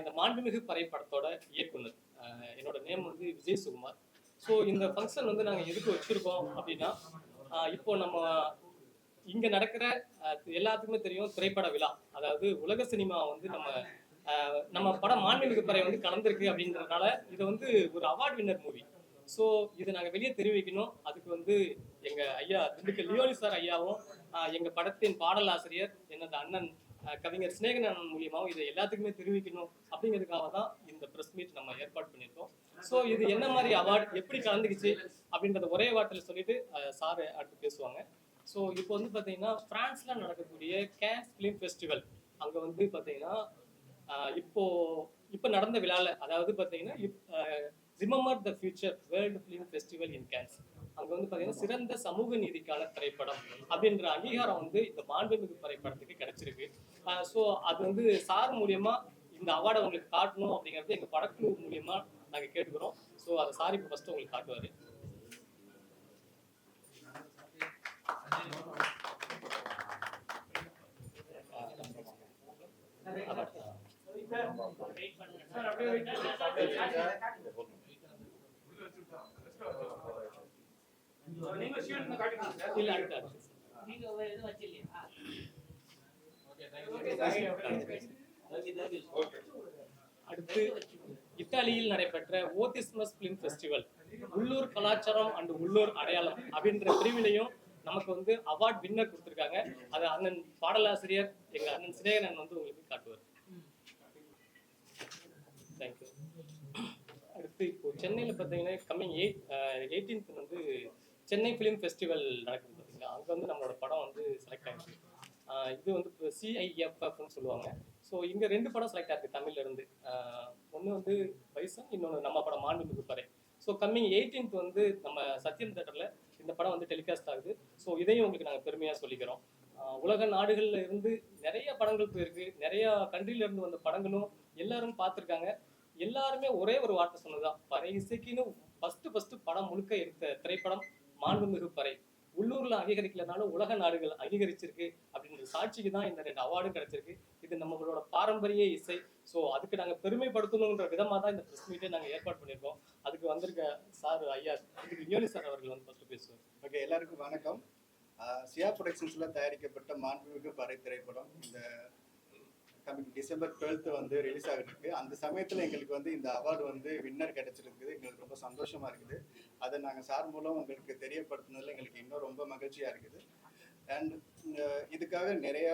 இந்த மாண்புமிகு பறை படத்தோட இயக்குனர் என்னோட நேம் வந்து விஜய் சுகுமார். ஸோ இந்த ஃபங்க்ஷன் வந்து நாங்கள் எதுக்கு வச்சிருக்கோம் அப்படின்னா இப்போ நம்ம இங்கே நடக்கிற எல்லாத்துக்குமே தெரியும் திரைப்பட விழா. அதாவது உலக சினிமா வந்து நம்ம நம்ம படம் மாண்புமிகு பறை வந்து கலந்துருக்கு அப்படின்றதுனால இது வந்து ஒரு அவார்ட் வின்னர் மூவி ஸோ இதை நாங்கள் வெளியே தெரிவிக்கணும். அதுக்கு வந்து எங்கள் ஐயா திண்டுக்கல் லியோனி சார் ஐயாவும் எங்கள் படத்தின் பாடல் ஆசிரியர் எனது அண்ணன் கவிஞர் சிநேகன் மூலியமாகவும் இதை எல்லாத்துக்குமே தெரிவிக்கணும் அப்படிங்கிறதுக்காக தான் இந்த ப்ரெஸ் மீட் நம்ம ஏற்பாடு பண்ணியிருக்கோம். ஸோ இது என்ன மாதிரி அவார்டு எப்படி கலந்துக்குச்சு அப்படின்றத ஒரே வார்த்தையில் சொல்லிட்டு சார் அடுத்து பேசுவாங்க. ஸோ இப்போ வந்து பார்த்தீங்கன்னா பிரான்ஸ்ல நடக்கக்கூடிய கேன்ஸ் ஃபிலிம் ஃபெஸ்டிவல் அங்கே வந்து பார்த்தீங்கன்னா ஆஹ் இப்போ இப்போ நடந்த விழாவில் அதாவது பார்த்தீங்கன்னா remember the future world film festival in Cannes அங்கே வந்து பார்த்தீங்கன்னா சிறந்த சமூக நீதிக்கான திரைப்படம் அப்படின்ற அங்கீகாரம் வந்து இந்த மாண்புமிகு திரைப்படத்துக்கு கிடைச்சிருக்கு. ஸோ அது வந்து சார் மூலியமா இந்த அவார்டை உங்களுக்கு காட்டணும் அப்படிங்கிறது எங்கள் படக்குழு மூலியமா நாங்கள் கேட்டுக்கிறோம். ஸோ அதை சார் இப்போ ஃபஸ்ட்டு உங்களுக்கு காட்டுவார். இல்லை அடுத்து அடுத்து. நீங்க அடுத்து இத்தாலியில் நடைபெற்ற ஓதிஸ்மஸ் பிலிம் ஃபெஸ்டிவல் உள்ளூர் கலாச்சாரம் அண்ட் உள்ளூர் அடையாளம் அப்படின்ற பிரிவிலையும் நமக்கு வந்து அவார்ட் வின்னர் கொடுத்துருக்காங்க. அது அண்ணன் பாடலாசிரியர் எங்கள் அண்ணன் சிநேகன் வந்து உங்களுக்கு காட்டுவார். தேங்க்யூ அடுத்து இப்போ சென்னையில் பார்த்தீங்கன்னா கம்மிங் எயிட் எயிட்டீன்த் வந்து சென்னை ஃபிலிம் ஃபெஸ்டிவல் நடக்குது பார்த்தீங்களா? அங்கே வந்து நம்மளோட படம் வந்து செலக்ட் ஆகிருக்கு இது வந்து சிஐஎஃப்எஃப்னு சொல்லுவாங்க. ஸோ இங்கே ரெண்டு படம் செலக்ட் ஆயிருக்கு தமிழ்ல இருந்து. ஒன்று வந்து பைசன் இன்னொன்று நம்ம படம் மாண்புமிகு மிகுப்பறை ஸோ கம்மிங் எயிட்டீன்த் வந்து நம்ம சத்யம் தேட்டரில் இந்த படம் வந்து டெலிகாஸ்ட் ஆகுது. ஸோ இதையும் உங்களுக்கு நாங்கள் பெருமையாக சொல்லிக்கிறோம். உலக நாடுகளில் இருந்து நிறைய படங்கள் போயிருக்கு. நிறைய கண்ட்ரிலிருந்து வந்த படங்களும் எல்லாரும் பார்த்துருக்காங்க. எல்லாருமே ஒரே ஒரு வார்த்தை சொன்னதுதான். பறை இசைக்குன்னு ஃபஸ்ட்டு ஃபஸ்ட்டு படம் முழுக்க எடுத்த திரைப்படம் மாண்புமிகு பறை உள்ளூர்ல அங்கீகரிக்கலனாலும் உலக நாடுகள் அங்கீகரிச்சிருக்கு. அப்படின்ற சாட்சிக்கு தான் இந்த ரெண்டு அவார்டும் கிடைச்சிருக்கு. இது நம்மளோட பாரம்பரிய இசை. ஸோ அதுக்கு நாங்கள் பெருமைப்படுத்தணுன்ற விதமாக தான் இந்த ப்ரெஸ் மீட்டை நாங்கள் ஏற்பாடு பண்ணியிருக்கோம். அதுக்கு வந்திருக்க சார் ஐயா இதுக்கு லியோனி சார் அவர்கள் வந்து ஃபஸ்ட்டு பேசுவார். ஓகே எல்லாருக்கும் வணக்கம். சியா ப்ரொடக்ஷன்ஸில் தயாரிக்கப்பட்ட மாண்புமிகு பறை திரைப்படம் இந்த கமிங் டிசம்பர் டுவெல்த்து வந்து ரிலீஸ் ஆகிருக்கு அந்த சமயத்தில் எங்களுக்கு வந்து இந்த அவார்டு வந்து வின்னர் கிடைச்சிருக்குது. எங்களுக்கு ரொம்ப சந்தோஷமா இருக்குது. அதை நாங்கள் சார் மூலம் உங்களுக்கு தெரியப்படுத்துனதுல எங்களுக்கு இன்னும் ரொம்ப மகிழ்ச்சியாக இருக்குது. அண்ட் இதுக்காக நிறைய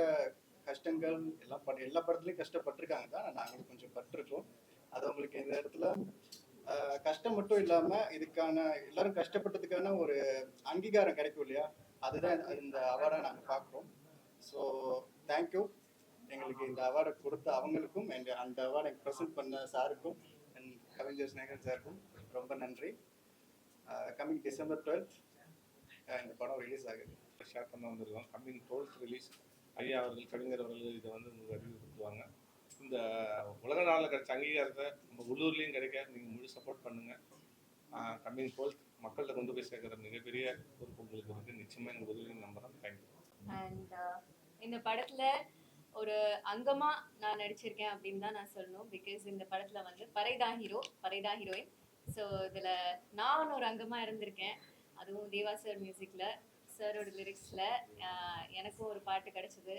கஷ்டங்கள் எல்லாம் பட எல்லா படத்துலையும் கஷ்டப்பட்டிருக்காங்க. தான் நாங்களும் கொஞ்சம் பட்டிருக்கோம். அது உங்களுக்கு இந்த இடத்துல கஷ்டம் மட்டும் இல்லாமல் இதுக்கான எல்லாரும் கஷ்டப்பட்டதுக்கான ஒரு அங்கீகாரம் கிடைக்கும் இல்லையா? அதுதான் இந்த- இந்த அவார்டை நாங்கள் பார்க்குறோம் ஸோ தேங்க்யூ எங்களுக்கு இந்த அவார்டை கொடுத்த அவங்களுக்கும் எங்கள் அந்த அவார்டை ப்ரெசென்ட் பண்ண சாருக்கும் அண்ட் கவிஞர் ஸ்நேகன் சாருக்கும் ரொம்ப நன்றி. கம்மிங் டிசம்பர் டுவெல்த் இந்த படம் ரிலீஸ் ஆகுது. ஷேர் பண்ண வந்திருக்கோம். கம்மிங் டுவெல்த் ரிலீஸ் ஐயா அவர்கள் கவிஞர் அவர்கள் இதை வந்து உங்களுக்கு அறிவுறுத்துவாங்க இந்த உலக நாளில் கிடைச்ச அங்கீகாரத்தை நம்ம உள்ளூர்லேயும் கிடைக்க நீங்கள் முழு சப்போர்ட் பண்ணுங்கள் கம்மிங் டுவெல்த் மக்கள்கிட்ட கொண்டு போய் சேர்க்குற மிகப்பெரிய பொறுப்பு உங்களுக்கு இருக்குது நிச்சயமாக எங்கள் உதவியும் நம்புகிறேன் தேங்க்யூ அண்ட் இந்த படத்துல ஒரு அங்கமா நான் நடிச்சிருக்கேன் அப்படின்னு தான் நான் சொல்லணும். பிகாஸ் இந்த படத்துல வந்து பரைதா ஹீரோ பரைதா ஹீரோயின் ஸோ இதுல நான் ஒரு அங்கமா இருந்திருக்கேன். அதுவும் தேவா சார் மியூசிக்ல சாரோட லிரிக்ஸ்ல எனக்கும் ஒரு பாட்டு கிடைச்சது.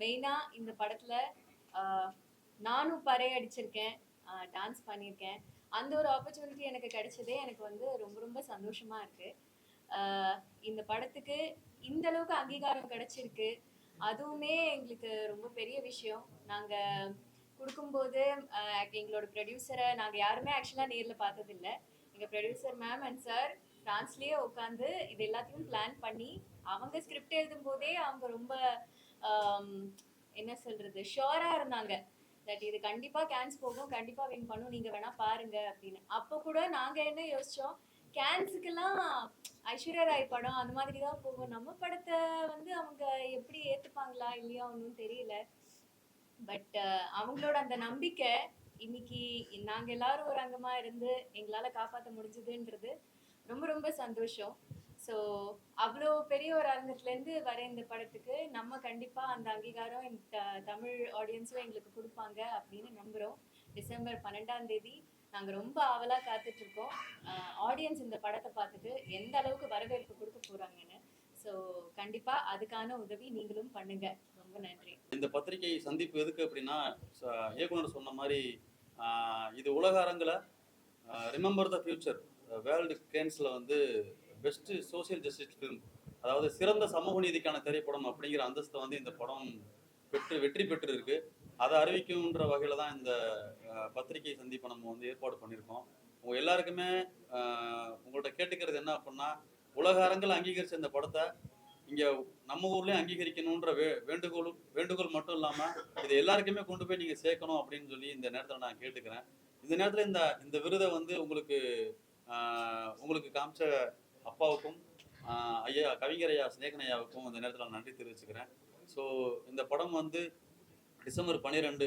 மெயினா இந்த படத்துல நானும் பறை அடிச்சிருக்கேன். டான்ஸ் பண்ணியிருக்கேன். அந்த ஒரு ஆப்பர்ச்சுனிட்டி எனக்கு கிடைச்சதே எனக்கு வந்து ரொம்ப ரொம்ப சந்தோஷமா இருக்கு. இந்த படத்துக்கு இந்த அளவுக்கு அங்கீகாரம் கிடைச்சிருக்கு. அதுவுமே எங்களுக்கு ரொம்ப பெரிய விஷயம். நாங்கள் கொடுக்கும்போது எங்களோட ப்ரொடியூசரை நாங்கள் யாருமே ஆக்சுவலாக நேரில் பார்த்ததில்ல. எங்கள் ப்ரொடியூசர் மேம் அண்ட் சார் ஃப்ரான்ஸ்லேயே உட்காந்து இது எல்லாத்தையும் பிளான் பண்ணி அவங்க ஸ்கிரிப்ட் எழுதும் போதே அவங்க ரொம்ப என்ன சொல்கிறது ஷோராக இருந்தாங்க. தட் இது கண்டிப்பாக கேன்ஸ் போகும் கண்டிப்பாக வின் பண்ணும் நீங்கள் வேணால் பாருங்கள் அப்படின்னு. அப்போ கூட நாங்கள் என்ன யோசித்தோம் கேன்ஸுக்கெல்லாம் ஐஸ்வர்யா ராய் படம் அந்த மாதிரி தான் போகும். நம்ம படத்தை வந்து அவங்க எப்படி ஏற்றுப்பாங்களா இல்லையா ஒன்றும் தெரியல. பட் அவங்களோட அந்த நம்பிக்கை இன்னைக்கு நாங்கள் எல்லாரும் ஒரு அங்கமாக இருந்து எங்களால் காப்பாற்ற முடிஞ்சதுன்றது ரொம்ப ரொம்ப சந்தோஷம். ஸோ அவ்வளோ பெரிய ஒரு அரங்கத்துலேருந்து வர இந்த படத்துக்கு நம்ம கண்டிப்பாக அந்த அங்கீகாரம் இந்த த- தமிழ் ஆடியன்ஸும் எங்களுக்கு கொடுப்பாங்க அப்படின்னு நம்புகிறோம் டிசம்பர் பன்னெண்டாம் தேதி நாங்கள் ரொம்ப ஆவலாக காத்துட்டு இருக்கோம் ஆடியன்ஸ் இந்த படத்தை பார்த்துட்டு எந்த அளவுக்கு வரவேற்பு கொடுக்க போகிறாங்கன்னு ஸோ கண்டிப்பாக அதுக்கான உதவி நீங்களும் பண்ணுங்க. ரொம்ப நன்றி. இந்த பத்திரிகை சந்திப்பு எதுக்கு அப்படின்னா இயக்குனர் சொன்ன மாதிரி இது உலக அரங்கில் ரிமெம்பர் த ஃபியூச்சர் வேர்ல்டு கேன்ஸில் வந்து பெஸ்ட்டு சோசியல் ஜஸ்டிஸ் ஃபிலிம் அதாவது சிறந்த சமூக நீதிக்கான திரைப்படம் அப்படிங்கிற அந்தஸ்தை வந்து இந்த படம் பெற்று வெற்றி பெற்று இருக்குது அதை அறிவிக்கும்ன்ற வகையில் தான் இந்த பத்திரிகை சந்திப்பை நம்ம வந்து ஏற்பாடு பண்ணியிருக்கோம். உங்க எல்லாருக்குமே உங்கள்கிட்ட கேட்டுக்கிறது என்ன அப்படின்னா உலக அரங்கில் அங்கீகரிச்ச இந்த படத்தை இங்க நம்ம ஊர்லேயும் அங்கீகரிக்கணுன்ற வே வேண்டுகோள் வேண்டுகோள் மட்டும் இல்லாம இதை எல்லாருக்குமே கொண்டு போய் நீங்க சேர்க்கணும் அப்படின்னு சொல்லி இந்த நேரத்தில் நான் கேட்டுக்கிறேன். இந்த நேரத்தில் இந்த இந்த விருதை வந்து உங்களுக்கு உங்களுக்கு காமிச்ச அப்பாவுக்கும் ஐயா கவிஞர் ஐயா சிநேகன் ஐயாவுக்கும் இந்த நேரத்தில் நான் நன்றி தெரிவிச்சுக்கிறேன். ஸோ இந்த படம் வந்து டிசம்பர் பன்னிரெண்டு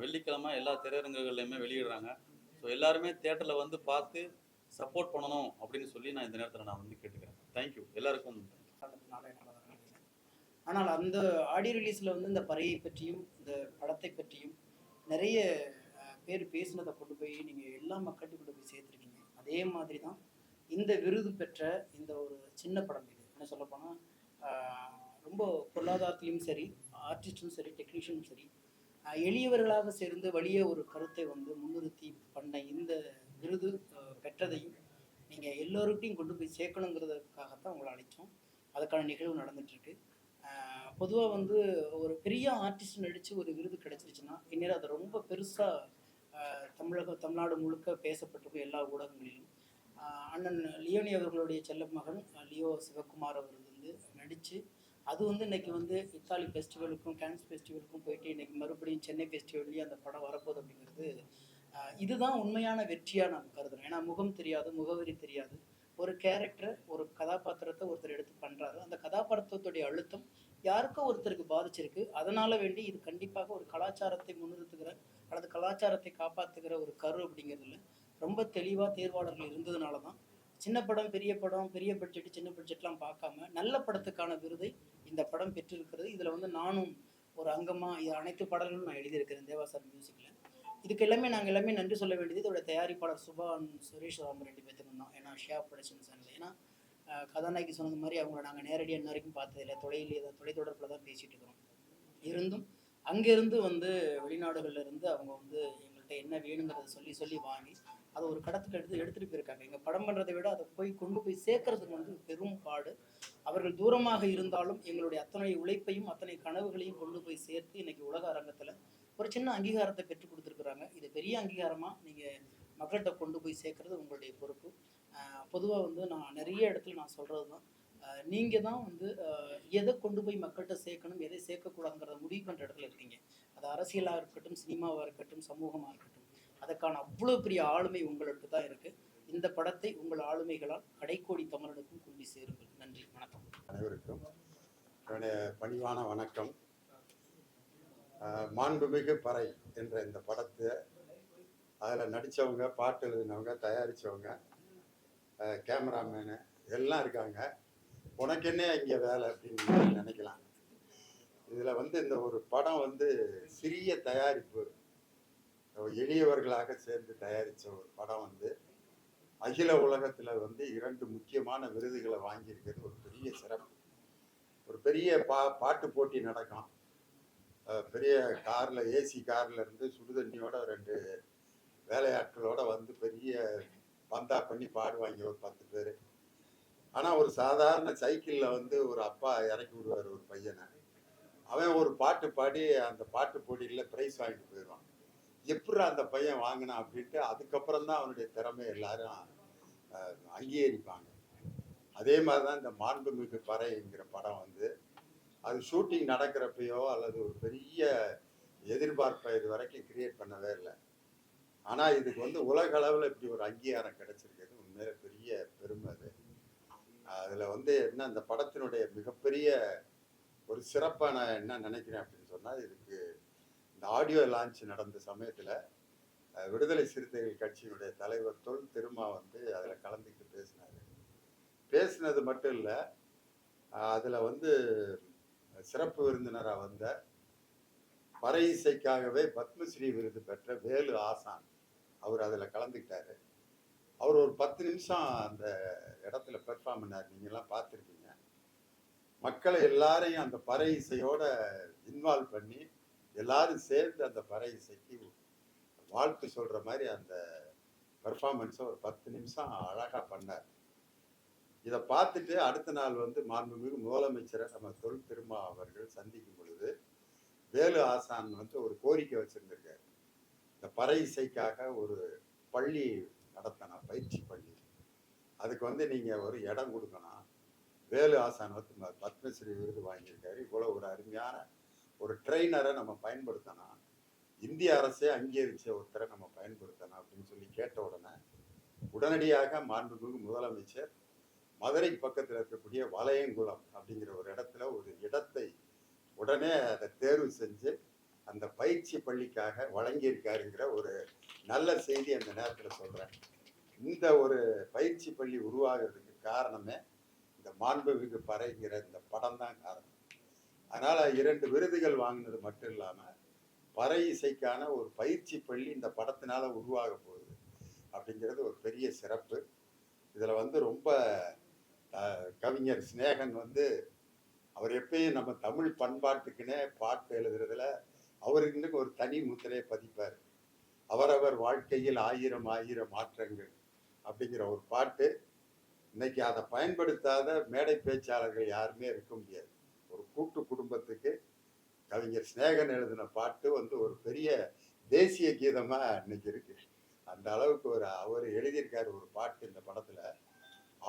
வெள்ளிக்கிழமை எல்லா திரையரங்குகள்லையுமே வெளியிடுறாங்க. ஸோ எல்லாருமே தேட்டரில் வந்து பார்த்து சப்போர்ட் பண்ணணும் அப்படின்னு சொல்லி நான் இந்த நேரத்தில் நான் வந்து கேட்டுக்கிறேன். தேங்க்யூ எல்லாருக்கும் ஆனால் அந்த ஆடியோ ரிலீஸில் வந்து இந்த பறையை பற்றியும் இந்த படத்தை பற்றியும் நிறைய பேர் பேசினதை கொண்டு போய் நீங்கள் எல்லா மக்கள்கிட்ட கொண்டு போய் சேர்த்துருக்கீங்க. அதே மாதிரி தான் இந்த விருது பெற்ற இந்த ஒரு சின்ன படம் இது. என்ன சொல்லப்போனால் ரொம்ப பொருளாதாரத்திலையும் சரி ஆர்டிஸ்டும் சரி டெக்னீஷியனும் சரி எளியவர்களாக சேர்ந்து வலிய ஒரு கருத்தை வந்து முன்னிறுத்தி பண்ண இந்த விருது பெற்றதையும் நீங்கள் எல்லோருக்கிட்டையும் கொண்டு போய் சேர்க்கணுங்கிறதுக்காகத்தான் உங்களை அழைச்சோம். அதுக்கான நிகழ்வு நடந்துட்டுருக்கு. பொதுவாக வந்து ஒரு பெரிய ஆர்டிஸ்ட் நடித்து ஒரு விருது கிடைச்சிருச்சுன்னா இந்நேரம் அது ரொம்ப பெருசாக தமிழக தமிழ்நாடு முழுக்க பேசப்பட்டிருக்கும் எல்லா ஊடகங்களிலும். அண்ணன் லியோனி அவர்களுடைய செல்ல மகன் லியோ சிவகுமார் அவர் வந்து நடித்து அது வந்து இன்னைக்கு வந்து இத்தாலி ஃபெஸ்டிவலுக்கும் கேன்ஸ் ஃபெஸ்டிவலுக்கும் போயிட்டு இன்னைக்கு மறுபடியும் சென்னை ஃபெஸ்டிவல்லையும் அந்த படம் வரப்போகுது அப்படிங்கிறது இதுதான் உண்மையான வெற்றியாக நான் கருதுறேன். ஏன்னா முகம் தெரியாது முகவரி தெரியாது. ஒரு கேரக்டரை ஒரு கதாபாத்திரத்தை ஒருத்தர் எடுத்து பண்ணுறாரு அந்த கதாபாத்திரத்துடைய அழுத்தம் யாருக்கோ ஒருத்தருக்கு பாதிச்சிருக்கு. அதனால வேண்டி இது கண்டிப்பாக ஒரு கலாச்சாரத்தை முன்னிறுத்துகிற அல்லது கலாச்சாரத்தை காப்பாற்றுகிற ஒரு கரு அப்படிங்கிறதுல ரொம்ப தெளிவாக தேர்வாளர்கள் இருந்ததுனால தான் சின்ன படம் பெரிய படம் பெரிய பட்ஜெட் சின்ன பட்ஜெட்லாம் பார்க்காம நல்ல படத்துக்கான விருதை இந்த படம் பெற்றிருக்கிறது. இதில் வந்து நானும் ஒரு அங்கமாக இது அனைத்து பாடல்களும் நான் எழுதியிருக்கிறேன் தேவாசார் மியூசிக்கில் இதுக்கு எல்லாமே நாங்கள் எல்லாமே நன்றி சொல்ல வேண்டியது. இதோட தயாரிப்பாளர் சுபா சுரேஷ் ராம் ரெண்டு பேர்த்துக்கும் தான் ஏன்னா ஷியா ப்ரொடக்ஷன்ஸ் ஏன்னா கதாநாயகி சொன்னது மாதிரி அவங்கள நாங்கள் நேரடியாக இன்ன வரைக்கும் பார்த்ததில்ல. தொலையிலே தான் தொலைத்தொடர்பில் தான் பேசிகிட்டு இருக்கிறோம். இருந்தும் அங்கேருந்து வந்து வெளிநாடுகளில் இருந்து அவங்க வந்து எங்கள்கிட்ட என்ன வேணுங்கிறத சொல்லி சொல்லி வாங்கி அதை ஒரு கடத்துக்கு எடுத்து எடுத்துகிட்டு போயிருக்காங்க. எங்கள் படம் பண்ணுறதை விட அதை போய் கொண்டு போய் சேர்க்கறதுக்கு வந்து பெரும் பாடு. அவர்கள் தூரமாக இருந்தாலும் எங்களுடைய அத்தனை உழைப்பையும் அத்தனை கனவுகளையும் கொண்டு போய் சேர்த்து இன்னைக்கு உலக அரங்கத்தில் ஒரு சின்ன அங்கீகாரத்தை பெற்றுக் கொடுத்துருக்குறாங்க. இது பெரிய அங்கீகாரமாக நீங்கள் மக்கள்கிட்ட கொண்டு போய் சேர்க்கறது உங்களுடைய பொறுப்பு. பொதுவாக வந்து நான் நிறைய இடத்துல நான் சொல்கிறது தான் நீங்கள் தான் வந்து எதை கொண்டு போய் மக்கள்கிட்ட சேர்க்கணும் எதை சேர்க்கக்கூடாதுங்கிறத முடிவு பண்ணுற இடத்துல இருக்கீங்க. அது அரசியலாக இருக்கட்டும் சினிமாவாக இருக்கட்டும் சமூகமாக இருக்கட்டும் அதற்கான அவ்வளோ பெரிய ஆளுமை உங்களுக்கு தான் இருக்குது இந்த படத்தை உங்கள் ஆளுமைகளால் கடைக்கோடி தமிழனுக்கும் கொண்டு சேருங்கள். நன்றி வணக்கம். அனைவருக்கும் என்னுடைய பணிவான வணக்கம். மாண்புமிகு பறை என்ற இந்த படத்தை அதில் நடித்தவங்க பாட்டு எழுதினவங்க தயாரித்தவங்க கேமராமேனு எல்லாம் இருக்காங்க. உனக்கு என்ன இங்கே வேலை அப்படின்னு நினைக்கலாம். இதில் வந்து இந்த ஒரு படம் வந்து சிறிய தயாரிப்பு. எளியவர்களாக சேர்ந்து தயாரித்த ஒரு படம் வந்து அகில உலகத்தில் வந்து இரண்டு முக்கியமான விருதுகளை வாங்கியிருக்கிறது ஒரு பெரிய சிறப்பு. ஒரு பெரிய பா பாட்டு போட்டி நடக்கும். பெரிய காரில் ஏசி கார்ல இருந்து சுடுதண்ணியோட ரெண்டு வேலையாட்களோட வந்து பெரிய பந்தா பண்ணி பாடுவாங்க ஒரு பத்து பேர். ஆனால் ஒரு சாதாரண சைக்கிளில் வந்து ஒரு அப்பா இறக்கி விடுவார் ஒரு பையனை. அவன் ஒரு பாட்டு பாடி அந்த பாட்டு போட்டியில் ப்ரைஸ் வாங்கிட்டு போயிடுவான். எப்படி அந்த பையன் வாங்கினான் அப்படின்ட்டு அதுக்கப்புறம் தான் அவனுடைய திறமை எல்லாரும் அங்கீகரிப்பாங்க. அதே மாதிரி தான் இந்த மாண்புமிகு பறைங்கிற படம் வந்து அது ஷூட்டிங் நடக்கிறப்பையோ அல்லது ஒரு பெரிய எதிர்பார்ப்பை இது வரைக்கும் கிரியேட் பண்ணவே இல்லை. ஆனால் இதுக்கு வந்து உலக அளவில் இப்படி ஒரு அங்கீகாரம் கிடைச்சிருக்கிறது உண்மையில பெரிய பெருமை அது. அதில் வந்து என்ன இந்த படத்தினுடைய மிகப்பெரிய ஒரு சிறப்பாக நான் என்ன நினைக்கிறேன் அப்படின்னு சொன்னால் இதுக்கு இந்த ஆடியோ லான்ச் நடந்த சமயத்தில் விடுதலை சிறுத்தைகள் கட்சியினுடைய தலைவர் தொல் திருமா வந்து அதில் கலந்துக்கிட்டு பேசினார். பேசினது மட்டும் இல்லை அதில் வந்து சிறப்பு விருந்தினராக வந்த பறை இசைக்காகவே பத்மஸ்ரீ விருது பெற்ற வேலு ஆசான் அவர் அதில் கலந்துக்கிட்டாரு. அவர் ஒரு பத்து நிமிஷம் அந்த இடத்துல பெர்ஃபார்ம் பண்ணார். நீங்கள்லாம் பார்த்துருக்கீங்க மக்களை எல்லாரையும் அந்த பறை இசையோட இன்வால்வ் பண்ணி எல்லாரும் சேர்ந்து அந்த பறை இசைக்கு வாழ்த்து சொல்கிற மாதிரி அந்த பர்ஃபார்மன்ஸை ஒரு பத்து நிமிஷம் அழகாக பண்ணார். இதை பார்த்துட்டு அடுத்த நாள் வந்து மாண்புமிகு முதலமைச்சரை நம்ம தொல் திருமா அவர்கள் சந்திக்கும் பொழுது வேலு ஆசான் வந்து ஒரு கோரிக்கை வச்சுருந்துருக்காரு. இந்த பறை இசைக்காக ஒரு பள்ளி நடத்தணும் பயிற்சி பள்ளி. அதுக்கு வந்து நீங்கள் ஒரு இடம் கொடுக்கணும். வேலு ஆசான் வந்து பத்மஸ்ரீ விருது வாங்கியிருக்காரு. இவ்வளோ ஒரு அருமையான ஒரு ட்ரெயினரை நம்ம பயன்படுத்தணும் இந்திய அரசே அங்கீகரிச்ச ஒருத்தரை நம்ம பயன்படுத்தணும் அப்படின்னு சொல்லி கேட்ட உடனே உடனடியாக மாண்புமிகு முதலமைச்சர் மதுரை பக்கத்தில் இருக்கக்கூடிய வளையங்குளம் அப்படிங்கிற ஒரு இடத்துல ஒரு இடத்தை உடனே அதை தேர்வு செஞ்சு அந்த பயிற்சி பள்ளிக்காக வழங்கியிருக்காருங்கிற ஒரு நல்ல செய்தி அந்த நேரத்தில் சொல்கிறேன் இந்த ஒரு பயிற்சி பள்ளி உருவாகிறதுக்கு காரணமே இந்த மாண்புமிகு பறைங்கிற இந்த படம் தான் காரணம். அதனால் இரண்டு விருதுகள் வாங்கினது மட்டும் இல்லாமல் பறை இசைக்கான ஒரு பயிற்சி பள்ளி இந்த படத்தினால் உருவாக போகுது அப்படிங்கிறது ஒரு பெரிய சிறப்பு. இதில் வந்து ரொம்ப கவிஞர் சிநேகன் வந்து அவர் எப்பயும் நம்ம தமிழ் பண்பாட்டுக்குன்னே பாட்டு எழுதுறதுல அவருக்குன்னு ஒரு தனி முத்திரையை பதிப்பார். அவரவர் வாழ்க்கையில் ஆயிரம் ஆயிரம் மாற்றங்கள் அப்படிங்கிற ஒரு பாட்டு. இன்னைக்கு அதை பயன்படுத்தாத மேடை பேச்சாளர்கள் யாருமே இருக்க முடியாது. ஒரு கூட்டு குடும்பத்துக்கு கவிஞர் சிநேகன் எழுதின பாட்டு வந்து ஒரு பெரிய தேசிய கீதமாக இன்னைக்கு இருக்கு. அந்த அளவுக்கு ஒரு அவர் எழுதியிருக்காரு ஒரு பாட்டு இந்த படத்துல.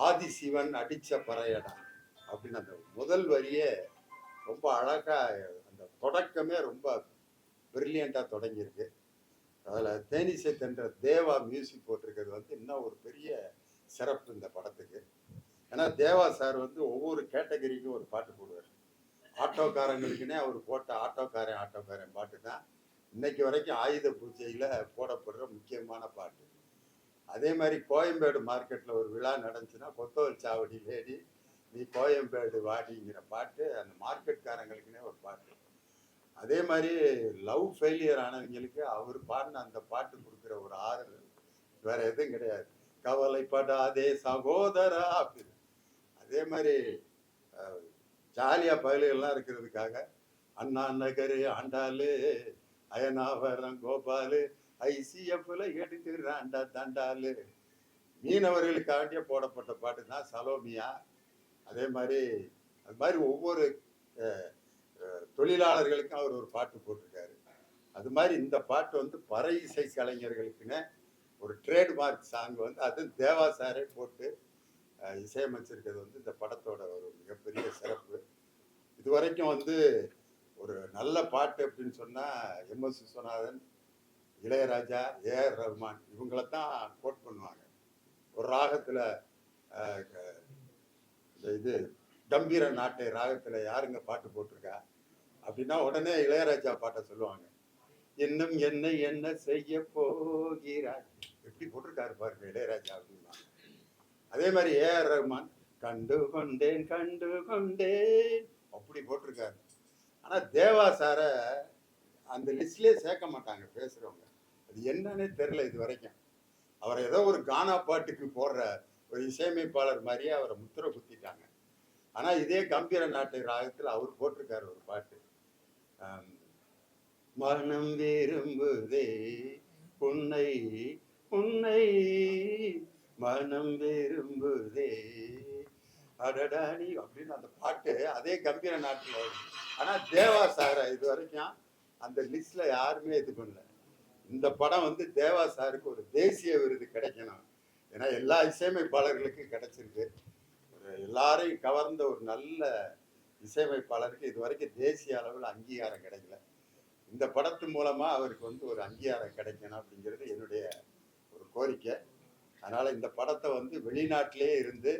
ஆதிசிவன் அடித்த பறையடா அப்படின்னு அந்த முதல் வரியே ரொம்ப அழகாக அந்த தொடக்கமே ரொம்ப பிரில்லியண்ட்டாக தொடங்கியிருக்கு. அதில் தேனிசை தென்ற தேவா மியூசிக் போட்டிருக்கிறது வந்து இன்னும் ஒரு பெரிய சிறப்பு இந்த படத்துக்கு. ஏன்னா தேவா சார் வந்து ஒவ்வொரு கேட்டகரிக்கும் ஒரு பாட்டு போடுவார். ஆட்டோக்காரங்களுக்குன்னே அவர் போட்ட ஆட்டோக்காரன் ஆட்டோக்காரன் பாட்டு தான். இன்னைக்கு வரைக்கும் ஆயுத பூஜையில் போடப்படுற முக்கியமான பாட்டு. அதே மாதிரி கோயம்பேடு மார்க்கெட்டில் ஒரு விழா நடந்துச்சுன்னா கொத்தவல் சாவடி லேடி நீ கோயம்பேடு வாடிங்கிற பாட்டு அந்த மார்க்கெட்காரங்களுக்குன்னே ஒரு பாட்டு. அதே மாதிரி லவ் ஃபெயிலியர் ஆனவங்களுக்கு அவர் பாடின அந்த பாட்டு கொடுக்குற ஒரு ஆறுதல். வேற எதுவும் கிடையாது. கவலைப்படாதே சகோதரா அப்படின்னு. அதே மாதிரி ஜாலியாக பயலுகள்லாம் இருக்கிறதுக்காக அண்ணா நகர் ஆண்டாளு அயனாவரம் கோபாலு ஐசிஎஃப்ல எடுத்துறாண்டா தண்டாலு மீனவர்களுக்காண்டிய போடப்பட்ட பாட்டு தான் சலோமியா. அதே மாதிரி அது மாதிரி ஒவ்வொரு தொழிலாளர்களுக்கும் அவர் ஒரு பாட்டு போட்டிருக்காரு. அது மாதிரி இந்த பாட்டு வந்து பறை இசை கலைஞர்களுக்குன்னு ஒரு ட்ரேட்மார்க் சாங் வந்து அது தேவா சாரே போட்டு இசையமைச்சிருக்கிறது வந்து இந்த படத்தோட ஒரு மிகப்பெரிய சிறப்பு. இது வரைக்கும் வந்து ஒரு நல்ல பாட்டு அப்படின்னு சொன்னால் எம்எஸ் விஸ்வநாதன் இளையராஜா ஏஆர் ரஹ்மான் இவங்கள தான் கோட் பண்ணுவாங்க. ஒரு ராகத்தில் இந்த இது கம்பீர நாட்டை ராகத்தில் யாருங்க பாட்டு போட்டிருக்கா? அப்படின்னா உடனே இளையராஜா பாட்டை சொல்லுவாங்க. இன்னும் என்ன என்ன செய்ய போகிறாய்? எப்படி போட்டிருக்காரு பாருங்க இளையராஜா அப்படின்னு அதே மாதிரி ஏஆர் ரஹ்மான் கண்டு கொண்டேன் கண்டு கொண்டேன் அப்படி போட்டிருக்காரு. ஆனால் தேவா சாரை அந்த லிஸ்ட்லேயே சேர்க்க மாட்டாங்க பேசுகிறவங்க அது என்னன்னே தெரியல இது வரைக்கும். அவரை ஏதோ ஒரு கானா பாட்டுக்கு போடுற ஒரு இசையமைப்பாளர் மாதிரியே அவரை முத்திரை குத்திட்டாங்க. ஆனால் இதே கம்பீர நாட்டு ராகத்தில் அவர் போட்டிருக்காரு ஒரு பாட்டு. மனம் விரும்புதே உன்னை உன்னை மனம் விரும்புதே. அடடாடி அப்படின்னு அந்த பாட்டு அதே கம்பீர நாட்டில் வரும். ஆனால் தேவா சாரை இது வரைக்கும் அந்த லிஸ்ட்ல யாருமே இது பண்ணல. இந்த படம் வந்து தேவா சாருக்கு ஒரு தேசிய விருது கிடைக்கணும். ஏன்னா எல்லா இசையமைப்பாளர்களுக்கும் கிடைச்சிருக்கு. ஒரு எல்லாரையும் கவர்ந்த ஒரு நல்ல இசையமைப்பாளருக்கு இது வரைக்கும் தேசிய அளவில் அங்கீகாரம் கிடைக்கல. இந்த படத்து மூலமா அவருக்கு வந்து ஒரு அங்கீகாரம் கிடைக்கணும் அப்படிங்கிறது என்னுடைய ஒரு கோரிக்கை. அதனால இந்த படத்தை வந்து வெளிநாட்டிலே இருந்து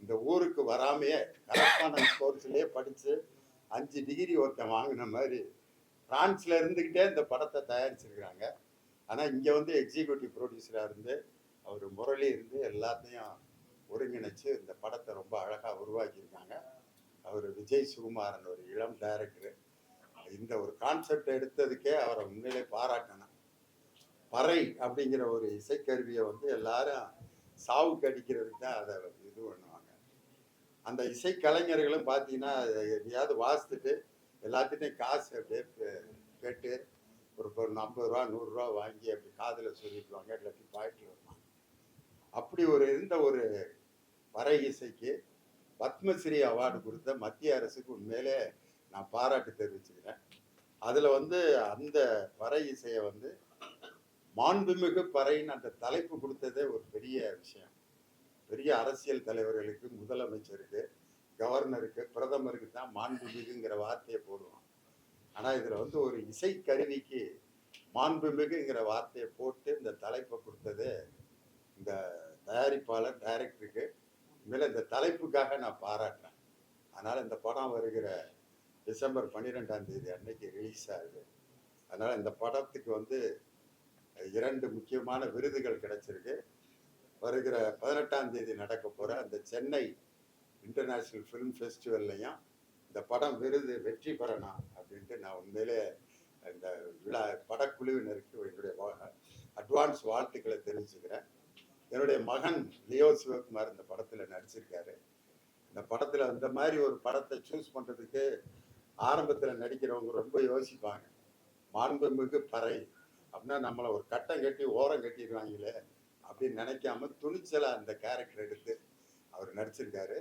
இந்த ஊருக்கு வராமையே கரஸ்பாண்டன்ஸ் கோர்ஸ்லேயே படித்து அஞ்சு டிகிரி ஒருத்தன் வாங்கின மாதிரி ஃப்ரான்ஸில் இருந்துக்கிட்டே இந்த படத்தை தயாரிச்சிருக்கிறாங்க. ஆனால் இங்கே வந்து எக்ஸிக்யூட்டிவ் ப்ரொடியூசராக இருந்து அவர் முரளி இருந்து எல்லாத்தையும் ஒருங்கிணைச்சு இந்த படத்தை ரொம்ப அழகாக உருவாக்கியிருக்காங்க. அவர் விஜய் சுகுமாரன் ஒரு இளம் டைரக்டர் இந்த ஒரு கான்செப்ட் எடுத்ததுக்கே அவரை உண்மையிலே பாராட்டணும். பறை அப்படிங்கிற ஒரு இசைக்கருவியை வந்து எல்லாரும் சாவுக்கு அடிக்கிறதுக்கு தான் அதை இது பண்ணுவாங்க. அந்த இசைக்கலைஞர்களும் பார்த்தீங்கன்னா எதையாவது வாசித்துட்டு எல்லாத்துட்டையும் காசு அப்படியே கேட்டு ஒரு ஒரு ஐம்பது ரூபா நூறுரூவா வாங்கி அப்படி காதில் சொல்லிடுவாங்க இல்லாட்டி பாயிட்டு வருவாங்க. அப்படி ஒரு இருந்த ஒரு பறை இசைக்கு பத்மஸ்ரீ அவார்டு கொடுத்த மத்திய அரசுக்கு உண்மையிலே நான் பாராட்டு தெரிவிச்சுக்கிறேன். அதில் வந்து அந்த பறை இசையை வந்து மாண்புமிகு பறையின் அந்த தலைப்பு கொடுத்ததே ஒரு பெரிய விஷயம். பெரிய அரசியல் தலைவர்களுக்கு முதலமைச்சருக்கு கவர்னருக்கு பிரதமருக்கு தான் மாண்புமிகுங்கிற வார்த்தையை போடுவோம். ஆனால் இதில் வந்து ஒரு இசைக்கருவிக்கு மாண்புமிகுங்கிற வார்த்தையை போட்டு இந்த தலைப்பை கொடுத்தது இந்த தயாரிப்பாளர் டைரக்டருக்கு மேலே இந்த தலைப்புக்காக நான் பாராட்டுறேன். அதனால் இந்த படம் வருகிற டிசம்பர் பன்னிரெண்டாம் தேதி அன்னைக்கு ரிலீஸ் ஆகுது. அதனால் இந்த படத்துக்கு வந்து இரண்டு முக்கியமான விருதுகள் கிடைச்சிருக்கு. வருகிற பதினெட்டாம் தேதி நடக்க போகிற அந்த சென்னை இன்டர்நேஷ்னல் ஃபிலிம் ஃபெஸ்டிவல்லையும் இந்த படம் விருது வெற்றி பெறணும் அப்படின்ட்டு நான் உண்மையிலே இந்த விழா படக்குழுவினருக்கு என்னுடைய அட்வான்ஸ் வாழ்த்துக்களை தெரிவிச்சுக்கிறேன். என்னுடைய மகன் லியோ சிவகுமார் இந்த படத்தில் நடிச்சிருக்காரு. இந்த படத்தில் இந்த மாதிரி ஒரு படத்தை சூஸ் பண்ணுறதுக்கு ஆரம்பத்தில் நடிக்கிறவங்க ரொம்ப யோசிப்பாங்க. மாண்புமிகு பறை அப்படின்னா நம்மளை ஒரு கட்டம் கட்டி ஓரம் கட்டிடுவாங்களே அப்படின்னு நினைக்காம துணிச்சலாக அந்த கேரக்டர் எடுத்து அவர் நடிச்சிருக்காரு.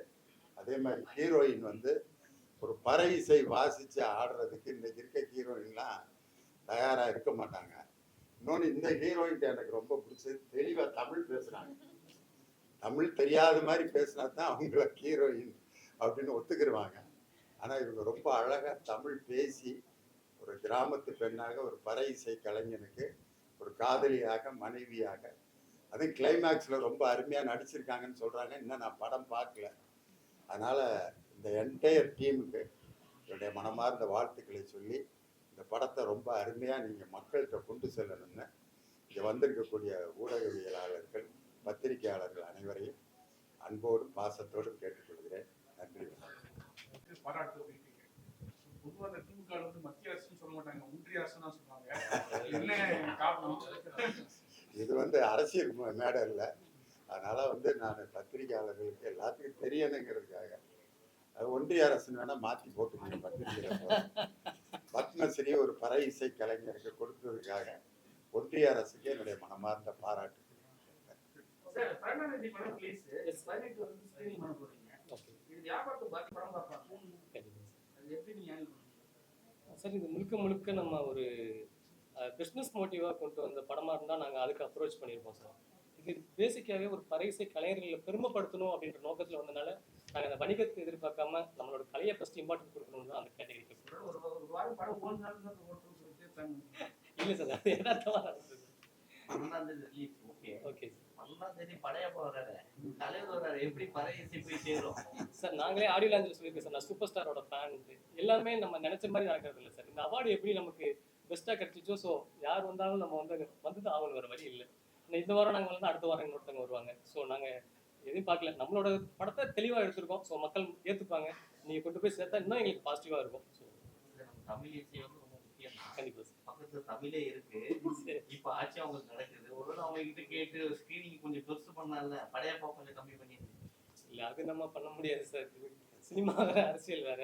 அதே மாதிரி ஹீரோயின் வந்து ஒரு பறை இசை வாசித்து ஆடுறதுக்கு இன்னைக்கு இருக்க ஹீரோயின்லாம் தயாராக இருக்க மாட்டாங்க. இன்னொன்று இந்த ஹீரோயின் எனக்கு ரொம்ப பிடிச்சது தெளிவாக தமிழ் பேசுகிறாங்க தமிழ் தெரியாத மாதிரி பேசினா தான் அவங்கள ஹீரோயின் அப்படின்னு ஒத்துக்கிடுவாங்க ஆனால் இவங்க ரொம்ப அழகாக தமிழ் பேசி ஒரு கிராமத்து பெண்ணாக ஒரு பறை இசை கலைஞனுக்கு ஒரு காதலியாக மனைவியாக. அதுவும் கிளைமேக்ஸில் ரொம்ப அருமையாக நடிச்சிருக்காங்கன்னு சொல்கிறாங்க இன்னும் நான் படம் பார்க்கல. அதனால் இந்த என்டையர் டீமுக்கு என்னுடைய மனமார்ந்த வாழ்த்துக்களை சொல்லி இந்த படத்தை ரொம்ப அருமையாக நீங்கள் மக்கள்கிட்ட கொண்டு செல்லணும்னு இங்கே வந்திருக்கக்கூடிய ஊடகவியலாளர்கள் பத்திரிகையாளர்கள் அனைவரையும் அன்போடும் பாசத்தோடும் கேட்டுக்கொள்கிறேன். நன்றி பாராட்டு திமுக வந்து மத்திய அரசுன்னு சொல்ல மாட்டாங்க ஒன்றிய அரசு தான் சொல்லுவாங்க. என்ன காரணம்? இது வந்து அரசியல் மே- மேடை இல்லை. அதனால வந்து நான் பத்திரிகையாளர்களுக்கு எல்லாத்துக்கும் தெரியணுங்கிறதுக்காக. அது ஒன்றிய அரசு வேணா மாற்றி போட்டுக்கோங்க பத்திரிகையில். பத்மஸ்ரீ ஒரு பறை இசை கலைஞருக்கு கொடுத்ததுக்காக ஒன்றிய அரசுக்கு என்னுடைய மனமார்ந்த பாராட்டு. சார் சார் இது முழுக்க முழுக்க நம்ம ஒரு பிஸ்னஸ் மோட்டிவாக கொண்டு வந்த படமாக இருந்தால் நாங்கள் அதுக்கு அப்ரோச் பண்ணியிருப்போம் சார். இது பேசிக்காகவே ஒரு பறைசை கலைஞர்களை பெருமைப்படுத்தணும் அப்படின்ற நோக்கத்தில் வந்தனால நாங்கள் அந்த வணிகத்தை எதிர்பார்க்காம நம்மளோட கலையை ஃபஸ்ட் இம்பார்ட்டன்ட் கொடுக்கணும் தான் அந்த கேட்டகரிக்கு இல்லை சார் அது தேதி ரிலீஸ் ஓகே ஓகே பன்னெண்டாம் தேதி படையப்பா வர்றாரு தலைவர் வர்றாரு. எப்படி பழைய இசை போய் சேரும்? சார் நாங்களே ஆடியோ லாஞ்சில் சொல்லியிருக்கோம் சார். நான் சூப்பர் ஸ்டாரோட ஃபேன் எல்லாமே நம்ம நினைச்ச மாதிரி நடக்கிறது இல்லை சார். இந்த அவார்டு எப்படி நமக்கு பெஸ்ட்டாக கிடைச்சிச்சோ ஸோ யார் வந்தாலும் நம்ம வந்து வந்து தான் ஆகணும். வேறு வழி இல்லை. இந்த வாரம் நாங்கள் வந்து அடுத்த வாரம் இன்னொருத்தவங்க வருவாங்க. ஸோ நாங்கள் எதையும் பார்க்கல. நம்மளோட படத்தை தெளிவாக எடுத்திருக்கோம். ஸோ மக்கள் ஏற்றுப்பாங்க நீங்கள் கொண்டு போய் சேர்த்தா இன்னும் எங்களுக்கு பாசிட்டிவாக இருக்கும். ஸோ தமிழ் இசை வந்து ரொம்ப முக்கியம். கண்டிப்பாக தமிழே இருக்கு. இப்ப ஆட்சி அவங்களுக்கு நடக்குது. ஒருவேளை அவங்க கிட்ட கேட்டு ஸ்கிரீனிங் கொஞ்சம் பெருசு பண்ணால படையப்பா கொஞ்சம் கம்மி பண்ணி இல்லை அது நம்ம பண்ண முடியாது சார் சினிமா வேற அரசியல் வேற.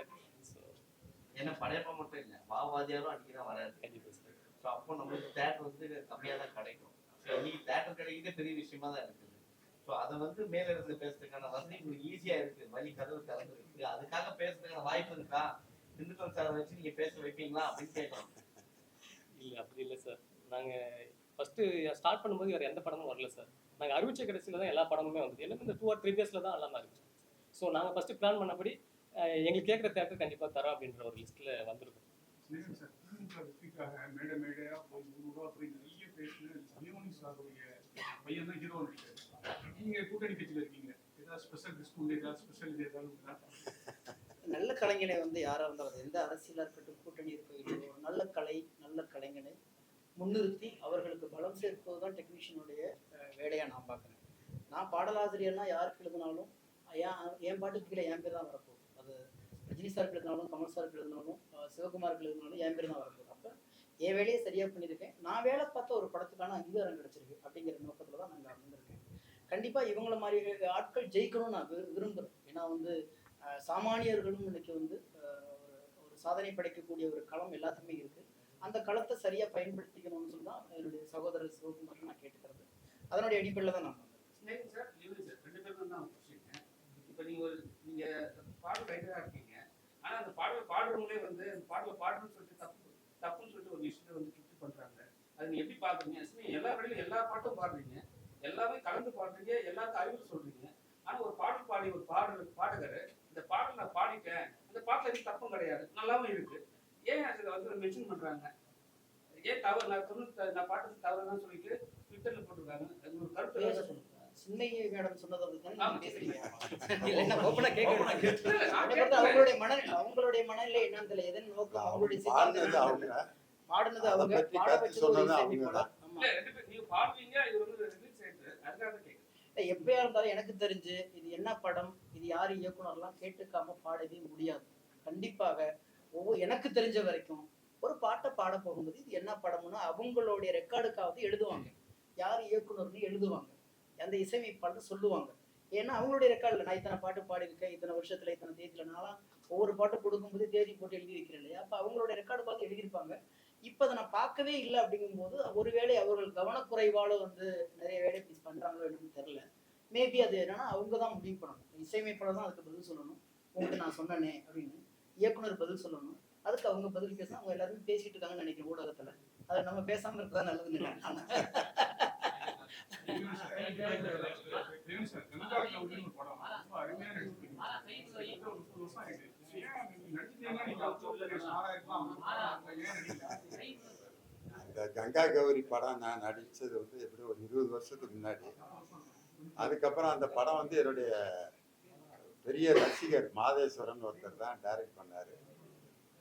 ஏன்னா படையப்பா மட்டும் இல்ல மாவாதியாரும் அன்னைக்கு தான் வராது. கண்டிப்பாக சார் ஸோ அப்போ நம்மளுக்கு தேட்டர் வந்து கம்மியா தான் கிடைக்கும். ஸோ இன்னைக்கு தேட்டர் கிடைக்கிறதே பெரிய விஷயமா தான் இருக்குது. ஸோ அதை வந்து மேல இருந்து பேசுறதுக்கான வசதி உங்களுக்கு ஈஸியா இருக்கு. வழி கதவு திறந்து இருக்கு அதுக்காக பேசுறதுக்கான வாய்ப்பு இருக்கா? திண்டுக்கல் சார் வச்சு நீங்க பேச வைப்பீங்களா? அப்படின்னு கேட்கலாம். இல்லை அப்படி இல்லை சார் நாங்கள் ஃபஸ்ட்டு ஸ்டார்ட் பண்ணும்போது வேறு எந்த படமும் வரல சார் நாங்கள் அறிவிச்ச கடைசியில் தான் எல்லா படமுமே வந்தது. எல்லாமே இந்த டூ ஆர் த்ரீ டேஸில் தான் எல்லாமே அறிவிச்சோம் ஸோ நாங்கள் ஃபஸ்ட்டு பிளான் பண்ணபடி எங்களுக்கு கேட்குற தேட்டர் கண்டிப்பாக தரோம் அப்படின்ற ஒரு லிஸ்ட்டில் வந்திருக்கும். சார் மேடை மேடையா போய் ஊர் போய் நிறைய சாருடைய பையன் தான் ஹீரோ நீங்கள் நீங்க கூட்டணி கட்சியில இருக்கீங்க. ஏதாவது ஸ்பெஷல் டிஸ்கவுண்ட் ஏதாவது ஸ்பெஷல் ஏதாவது நல்ல கலைஞனை வந்து யாராக இருந்தாலும் எந்த அரசியலாக இருக்கட்டும் கூட்டணி இருக்கோ ஒரு நல்ல கலை நல்ல கலைஞனை முன்னிறுத்தி அவர்களுக்கு பலம் சேர்ப்பது தான் டெக்னீஷியனுடைய வேலையாக நான் பார்க்குறேன். நான் பாடலாசிரியர்னா யாருக்கு எழுதினாலும் ஏன் என் பாட்டுக்கு கீழே என் பேர் தான் வரப்போகுது. அது ரஜினி சாருக்கு எழுதினாலும் கமல் சாருக்கு எழுதினாலும் சிவகுமாருக்கு எழுதினாலும் என் பேர் தான் வரப்போகுது. அப்போ என் வேலையை சரியாக பண்ணியிருக்கேன். நான் வேலை பார்த்த ஒரு படத்துக்கான அங்கீகாரம் கிடச்சிருக்கு அப்படிங்கிற நோக்கத்தில் தான் நாங்கள் அமைந்திருக்கேன் கண்டிப்பாக இவங்கள மாதிரி ஆட்கள் ஜெயிக்கணும்னு நான் விரும்புகிறேன் ஏன்னா வந்து சாமானியர்களும் இன்னைக்கு வந்து ஒரு- சாதனை படைக்கக்கூடிய ஒரு களம் எல்லாத்துக்குமே இருக்குது அந்த களத்தை சரியாக பயன்படுத்திக்கணும்னு சொல்லி தான் என்னுடைய சகோதரர் சிவகுமார் நான் கேட்டுக்கிறது. அதனுடைய அடிப்படையில் தான் நான் வந்தேன். சார். லிவின் சார். ரெண்டு பேருக்கும் தான் கொஸ்டின் இப்போ நீங்கள் ஒரு நீங்கள் பாடல் ரைட்டரா இருக்கீங்க. ஆனா அந்த பாடல் பாடுறவங்களே வந்து அந்த பாடல பாடணும்னு சொல்லிட்டு தப்பு தப்புன்னு சொல்லிட்டு ஒரு விஷயத்தை வந்து சுட்டி பண்றாங்க. அது நீங்கள் எப்படி பாக்குறீங்க? நீங்க எல்லா வழியிலும் எல்லா பாட்டும் பாடுறீங்க. எல்லாமே கலந்து பாடுறீங்க. எல்லாத்தையும் அறிவு சொல்றீங்க. ஆனா ஒரு பாடல் பாடி ஒரு பாடல் பாடகர் பாடல் நான் பாடிட்டேன். அந்த பாட்டுல எதுவும் தப்பும் கிடையாது. நல்லாவும் இருக்கு. ஏன் அதுல வந்து மென்ஷன் பண்றாங்க? ஏன் தவறு? நான் சொன்னது நான் பாட்டு தவறுதான் சொல்லிட்டு ட்விட்டர்ல போட்டிருக்காங்க. அது ஒரு கருத்து. சின்னையை மேடம் சொன்னதை. அவங்களுடைய மன அவங்களுடைய மனநிலை என்னன்னு தெரியல. எதன் நோக்கம்? அவங்களுடைய பாடினது அவங்க. பாட வச்சது நீங்க பாடுவீங்க இது வந்து எப்பயா இருந்தாலும் எனக்கு தெரிஞ்சு இது என்ன படம்? இது யார் இயக்குனர்லாம் கேட்டுக்காம பாடவே முடியாது. கண்டிப்பாக ஒவ்வொரு எனக்கு தெரிஞ்ச வரைக்கும் ஒரு பாட்டை பாட போகும்போது இது என்ன படம்னு அவங்களுடைய ரெக்கார்டுக்காவது எழுதுவாங்க. யார் இயக்குனர்னு எழுதுவாங்க. அந்த இசையமைப்பாளர் சொல்லுவாங்க. ஏன்னா அவங்களுடைய ரெக்கார்டில் நான் இத்தனை பாட்டு பாடியிருக்கேன் இத்தனை வருஷத்துல இத்தனை தேதியில நான்லாம் ஒவ்வொரு பாட்டு கொடுக்கும்போது தேதி போட்டு எழுதி இல்லையா? அப்போ அவங்களுடைய ரெக்கார்டு பார்த்து எழுதியிருப்பாங்க. இப்போ அதை நான் பார்க்கவே இல்லை அப்படிங்கும்போது ஒருவேளை அவர்கள் கவனக்குறைவாலும் வந்து நிறைய வேலை இப்படி பண்ணுறாங்களோ என்னன்னு தெரியல. மேபி அது என்னன்னா அவங்க தான் முடிவு பண்ணணும். இசையமைப்பாளர் தான் அதுக்கு பதில் சொல்லணும். உங்களுக்கு நான் சொன்னேனே அப்படின்னு இயக்குனர் பதில் சொல்லணும். அதுக்கு அவங்க பதில் பேசணும் அவங்க எல்லாருமே பேசிட்டு இருக்காங்கன்னு நினைக்கிறேன் ஊடகத்துல. அதை நம்ம பேசாம இருக்கதா நல்லதுன்னு நினைக்கிறேன் கங்கா கௌரி படம் நான் நடிச்சது வந்து எப்படி ஒரு இருபது வருஷத்துக்கு முன்னாடி. அதுக்கப்புறம் அந்த படம் வந்து என்னுடைய பெரிய ரசிகர் மாதேஸ்வரன் ஒருத்தர் தான் டைரக்ட் பண்ணார்.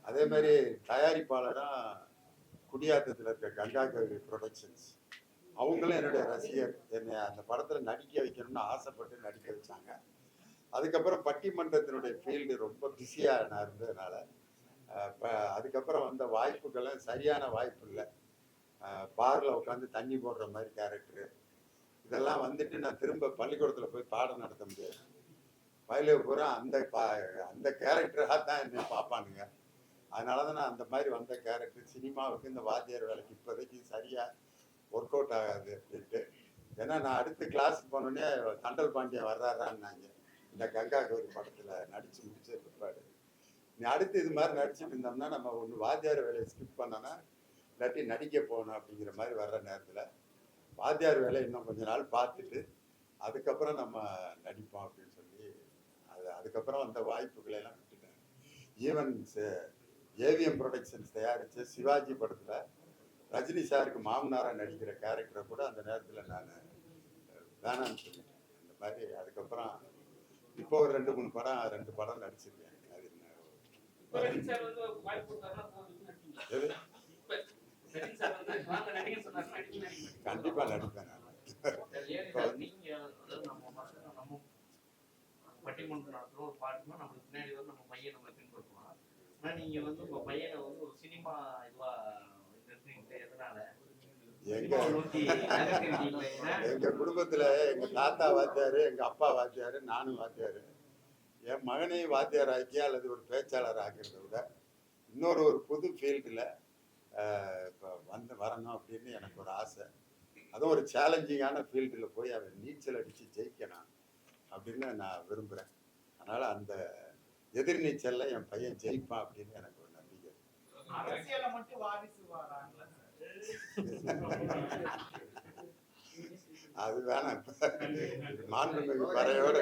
அதே மாதிரி தயாரிப்பாளரும் குடியாத்தத்தில் இருக்க கங்கா கவி ப்ரொடக்ஷன்ஸ் அவங்களும் என்னுடைய ரசிகர். என்னை அந்த படத்தில் நடிக்க வைக்கணும்னு ஆசைப்பட்டு நடிக்க வச்சாங்க. அதுக்கப்புறம் பட்டிமன்றத்தினுடைய ஃபீல்டு ரொம்ப பிஸியாக நான் இருந்ததுனால அதுக்கப்புறம் வந்த வாய்ப்புகளும் சரியான வாய்ப்பு இல்லை. பாரில் உட்காந்து தண்ணி போடுற மாதிரி கேரக்டரு இதெல்லாம் வந்துட்டு நான் திரும்ப பள்ளிக்கூடத்தில் போய் பாடம் நடத்த முடியாது. வயலு பூரா அந்த பா அந்த கேரக்டராக தான் என்னை பார்ப்பானுங்க. அதனால தான் நான் அந்த மாதிரி வந்த கேரக்டர் சினிமாவுக்கு இந்த வாத்தியார் வேலைக்கு இப்போதைக்கு சரியாக ஒர்க் அவுட் ஆகாது அப்படின்ட்டு. ஏன்னா நான் அடுத்த கிளாஸ் போனோடனே தண்டல் பாண்டியன் வர்றாரான்னாங்க. இந்த கங்கா கௌரி படத்தில் நடித்து முடிச்ச பிற்பாடு. நீ அடுத்து இது மாதிரி நடிச்சுட்டு இருந்தோம்னா நம்ம ஒன்று வாத்தியார் வேலையை ஸ்கிப் பண்ணோன்னா இல்லாட்டி நடிக்க போகணும் அப்படிங்கிற மாதிரி வர்ற நேரத்தில் வாத்தியார் வேலை இன்னும் கொஞ்ச நாள் பார்த்துட்டு அதுக்கப்புறம் நம்ம நடிப்போம் அப்படின்னு சொல்லி அது அதுக்கப்புறம் அந்த வாய்ப்புகளை எல்லாம் விட்டுட்டேன் ஈவன் ஏவிஎம் ப்ரொடக்ஷன்ஸ் தயாரித்த சிவாஜி படத்தில் ரஜினி சாருக்கு மாமனாராக நடிக்கிற கேரக்டரை கூட அந்த நேரத்தில் நான் வேணான்னு சொல்லிட்டேன். அந்த மாதிரி அதுக்கப்புறம் இப்போ ஒரு ரெண்டு மூணு படம் ரெண்டு படம் நடிச்சிருக்கேன். அது என்ன? கண்டிப்பா நடிப்பேன் நீங்க நம்ம பட்டிமன்றம் நடத்துறோம் ஒரு பாட்டுனா நம்மளுக்கு பின்னாடி வந்து நம்ம பையன் நம்ம பின்பற்றுவோம். ஆனா நீங்க வந்து உங்க பையனை வந்து ஒரு சினிமா இதுவா நிறுத்திட்டு எதனால? எங்க குடும்பத்துல எங்க தாத்தா வாத்தியாரு எங்க அப்பா வாத்தியாரு நானும் வாத்தியாரு. என் மகனையும் வாத்தியார் ஆக்கி அல்லது ஒரு பேச்சாளர் ஆக்கிறத விட இன்னொரு ஒரு புது ஃபீல்டில் இப்போ வந்து வரணும் அப்படின்னு எனக்கு ஒரு ஆசை. அதுவும் ஒரு சேலஞ்சிங்கான ஃபீல்டில் போய் அவன் நீச்சல் அடித்து ஜெயிக்கணும் அப்படின்னு நான் விரும்புகிறேன் அதனால் அந்த எதிர்நீச்சலில் என் பையன் ஜெயிப்பான் அப்படின்னு எனக்கு ஒரு நம்பிக்கை அது வேணாம். மாண்புமிகு பறையோட